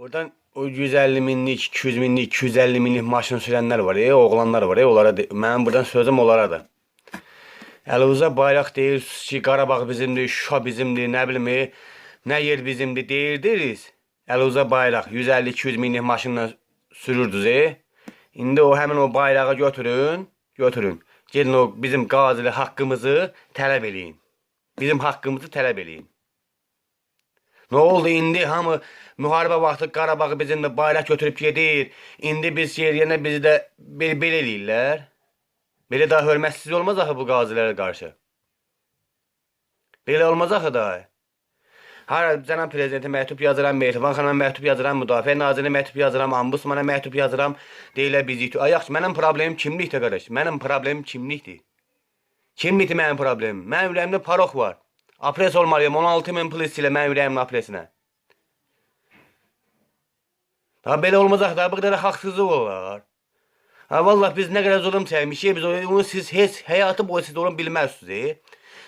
Oradan o 150 minlik, 200 minlik, 250 minlik maşın sürənlər var, e, oğlanlar var, e, onlara de, mənim buradan sözüm onlara da. Əlinizə bayraq deyirsiniz ki, Qarabağ bizimdir, Şuşa bizimdir, nə bilim, e, nə yer bizimdir deyirdiniz. Əlinizə bayraq 150-200 minlik maşınla sürürdünüz, e. İndi o həmin o bayrağı götürün, götürün. Gelin o bizim qazili haqqımızı tələb eləyin. Bizim haqqımızı tələb eləyin. Ne oldu indi hamı müharibə vaxtı Qarabağı bizimlə bayraq götürüb gedir. İndi biz yerine bizi də belə, belə eləyirlər. Belə daha hörmətsiz olmaz axı bu qazilərə qarşı. Belə olmaz axı da. Hara cənab prezidentə məktub yazıram, Mehriban xanıma məktub yazıram, Müdafiə nazirinə məktub yazıram, Ombudsmana məktub yazıram. Deyirlər biz it. Ay yaxşı, mənim problemim kimlikdir qardaş. Mənim problemim kimlikdir. Kimlikdir mənim problemim? Mənim ürəyimdə parox var. Apres olmalıyım 16 min pul ilə mənim ürəyimin apresinə. Ha belə olmaz axı da bu qədər haqsızlıq olar. Ha vallahi biz nə qədər zulm çəkmişik, biz onu onu siz heç həyatı boyu siz onu bilməzsiniz.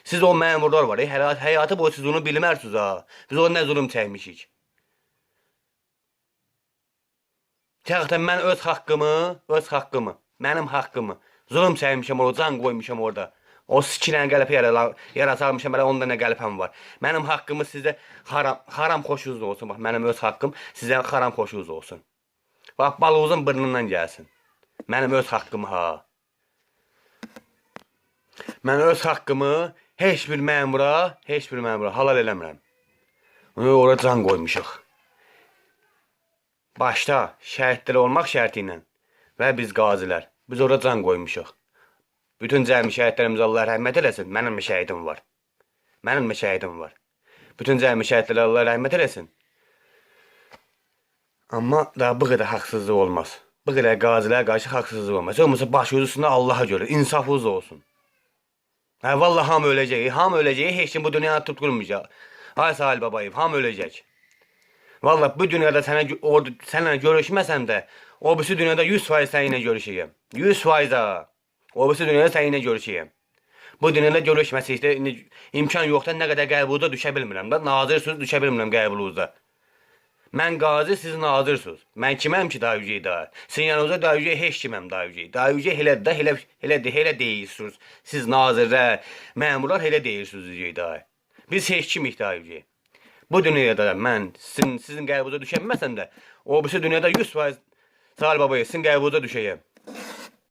Siz o məmurlar var, həyat, həyatı boyu siz onu bilməzsiniz ha. Biz ona nə zulm çəkmişik. Çəxtən mən öz haqqımı, öz haqqımı, mənim haqqımı zulm çəkmişəm orada, can qoymuşam orada. O sikilən qəlpə yara yarasalmışam, hələ onda nə qəlpəm var. Mənim haqqımı sizə haram, haram xoşunuz olsun. Bax, mənim öz haqqım sizə haram xoşunuz olsun. Bax, balığızın burnundan gəlsin. Mənim öz haqqım ha. Mən öz haqqımı heç bir məmura, heç bir məmura halal eləmirəm. Ora can qoymuşuq. Başda şəhidlər olmaq şərti ilə biz qazilər. Biz ora can qoymuşuq. Bütün cəmi şəhidlərimizə Allah rəhmət eləsin. Mənim şəhidim var. Mənim şəhidim var. Bütün cəmi şəhidlərə Allah rəhmət eləsin. Amma da bu qədər haqsızlıq olmaz. Bu qədər qazilərə qarşı haqsızlıq olmaz. Olmasa başınız üstündə Allaha görə insafınız olsun. Hə vallahi hamı öləcək. Hamı öləcək. Heç kim bu dünyada tutulmayacaq. Ay Sahil Babayev, hamı öləcək. Vallahi bu dünyada sənə orada sənlə görüşməsəm də, o birisi dünyada 100% səninlə görüşəcəm. 100% ha. O birisi dünyada səninlə görüşəcəm. Bu dünyada görüşməsi işte imkan yoxdur. Nə qədər qəbulda düşə bilmirəm də. Nazirsiniz düşə bilmirəm qəbulunuzda. Mən qazi, siz nazirsiniz. Mən kiməm ki daha yüceyi daha? Sizin yanınızda daha yüceyi heç kiməm daha yüceyi. Daha yüceyi elə də elə elə də elə deyirsiniz. Siz nazirlər, məmurlar elə deyirsiniz yüceyi daha. Biz heç kimik daha yüceyi. Bu dünyada da mən sizin sizin qəbulda düşənməsəm də, o birisi dünyada 100% Sağ ol babaya, sizin qəbulda düşəyəm.